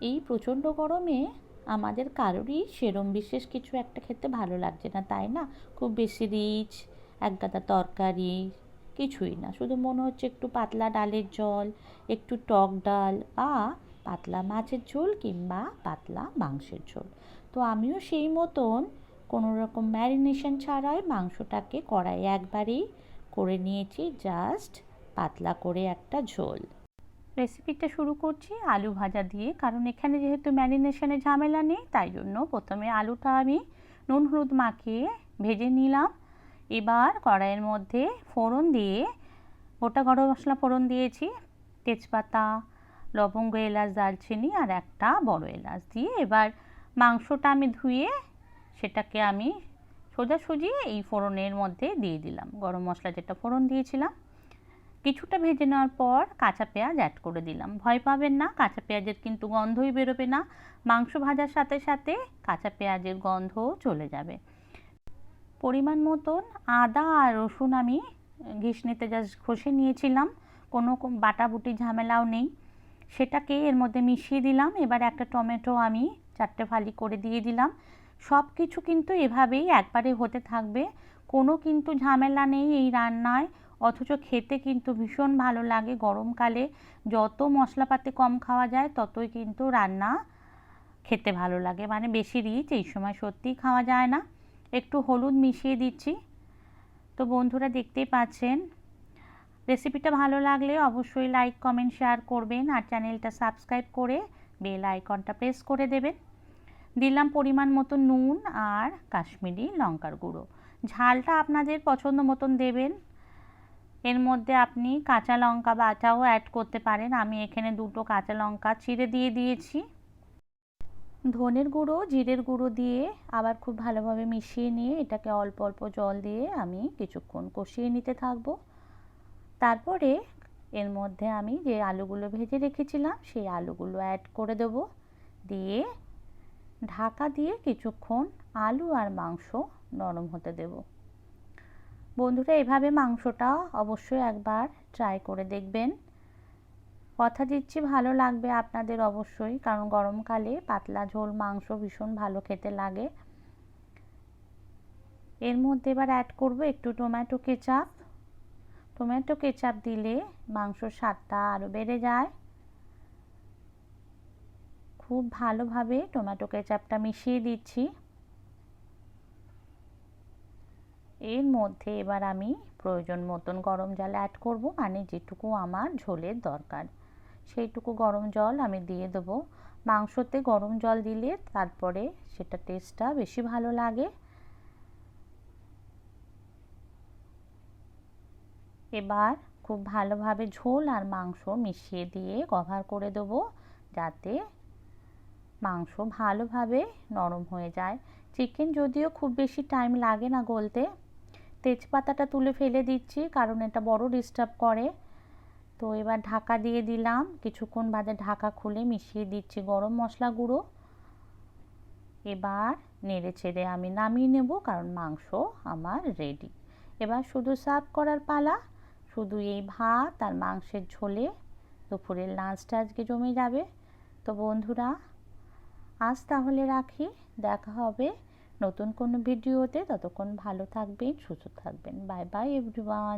এই প্রচণ্ড গরমে আমাদের কারোরই সেরম বিশেষ কিছু একটা খেতে ভালো লাগছে না, তাই না? খুব বেশি রিচ, এক গাদা তরকারি, কিছুই না। শুধু মনে হচ্ছে একটু পাতলা ডালের জল, একটু টক ডাল বা পাতলা মাছের ঝোল কিংবা পাতলা মাংসের ঝোল। তো আমিও সেই মতন কোনো রকম ম্যারিনেশন ছাড়াই মাংসটাকে কড়াই একবারেই করে নিয়েছি, জাস্ট পাতলা করে একটা ঝোল। রেসিপিটা শুরু করছি আলু ভাজা দিয়ে। কারণ এখানে যেহেতু ম্যারিনেশনের ঝামেলা নেই, তাই জন্য প্রথমে আলুটা আমি নুন হলুদ মাখিয়ে ভেজে নিলাম। এবার কড়াইয়ের মধ্যে ফোড়ন দিয়ে গোটা গরম মশলা ফোড়ন দিয়েছি। তেজপাতা, লবঙ্গ, এলাচ, দারচিনি আর একটা বড় এলাচ দিয়ে এবার মাংসটা আমি ধুয়ে সেটাকে আমি সোজাসুজি এই ফোড়নের মধ্যে দিয়ে দিলাম। গরম মশলা যেটা ফোড়ন দিয়েছিলাম। কিছুটা ভেজে নেওয়ার পর কাঁচা পেঁয়াজ অ্যাড করে দিলাম। ভয় পাবেন না, কাঁচা পেঁয়াজের কিন্তু গন্ধই বেরোবে না। মাংস ভাজার সাথে সাথে কাঁচা পেঁয়াজের গন্ধও চলে যাবে। পরিমাণ মতন আদা আর রসুন আমি ঘিসনিতে জাস্ট ঘষে নিয়েছিলাম। কোনো বাটাবুটি ঝামেলাও নেই। সেটাকে এর মধ্যে মিশিয়ে দিলাম। এবার একটা টমেটো আমি চারটে ফালি করে দিয়ে দিলাম। সব কিছু কিন্তু এভাবেই একবারে হতে থাকবে। কোনো কিন্তু ঝামেলা নেই এই রান্নায়। অথচ খেতে কিন্তু ভীষণ ভালো লাগে। গরমকালে যত মশলাপাতি কম খাওয়া যায়, ততই কিন্তু রান্না খেতে ভালো লাগে। মানে বেশি রিচ, এই সময় সত্যিই খাওয়া যায় না। একটু হলুদ মিশিয়ে দিচ্ছি। তো বন্ধুরা দেখতেই পাচ্ছেন, রেসিপিটা ভালো লাগলে অবশ্যই লাইক, কমেন্ট, শেয়ার করবেন আর চ্যানেলটা সাবস্ক্রাইব করে বেল আইকনটা প্রেস করে দেবেন। দিলাম পরিমাণ মতো নুন আর কাশ্মীরি লঙ্কার গুঁড়ো। ঝালটা আপনাদের পছন্দ মতন দেবেন। এর মধ্যে আপনি কাঁচা লঙ্কা বাটাও অ্যাড করতে পারেন। আমি এখানে দুটো কাঁচা লঙ্কা চিড়ে দিয়ে দিয়েছি। ধনের গুঁড়ো, জিরের গুঁড়ো দিয়ে আবার খুব ভালোভাবে মিশিয়ে নিয়ে এটাকে অল্প অল্প জল দিয়ে আমি কিছুক্ষণ কষিয়ে নিতে থাকব। তারপরে এর মধ্যে আমি যে আলুগুলো ভেজে রেখেছিলাম, সেই আলুগুলো অ্যাড করে দেব। দিয়ে ঢাকা দিয়ে কিছুক্ষণ আলু আর মাংস নরম হতে দেব। বন্ধুরা, এভাবে মাংসটা অবশ্যই একবার ট্রাই করে দেখবেন। কথা দিচ্ছি, ভালো লাগবে আপনাদের অবশ্যই, কারণ গরমকালে পাতলা ঝোল মাংস ভীষণ ভালো খেতে লাগে। এর মধ্যে এবার অ্যাড করব একটু টমেটো কেচাপ টমেটো কেচাপ দিলে মাংসর স্বাদটা আরও বেড়ে যায়। খুব ভালোভাবে টমেটো কেচাপটা মিশিয়ে দিচ্ছি। এর মধ্যে এবার আমি প্রয়োজন মতন গরম জল অ্যাড করব মানে যেটুকু আমার ঝোলের দরকার। সেইটুকু গরম জল আমি দিয়ে দেবো। মাংসতে গরম জল দিলে তারপরে সেটা টেস্টটা বেশি ভালো লাগে। এবার খুব ভালোভাবে ঝোল আর মাংস মিশিয়ে দিয়ে কভার করে দেবো, যাতে মাংস ভালোভাবে নরম হয়ে যায়। চিকেন যদিও খুব বেশি টাইম লাগে না গলতে তেজপাতাটা তুলে ফেলে দিচ্ছি, কারণ এটা বড় ডিস্টার্ব করে। তো এবার ঢাকা দিয়ে দিলাম, কিছুক্ষণ বাদে ঢাকা খুলে মিশিয়ে দিচ্ছি গরম মশলা গুঁড়ো। এবার নেড়ে ছেড়ে আমি নামিয়ে নেব, কারণ মাংস আমার রেডি এবার শুধু সার্ভ করার পালা, শুধু এই ভাত আর মাংসের ঝোলে দুপুরের লাঞ্চটা আজকে জমে যাবে। তো বন্ধুরা, আজ তাহলে রাখি, দেখা হবে নতুন কোনো ভিডিওতে ততক্ষণ ভালো থাকবেন সুস্থ থাকবেন। Bye bye everyone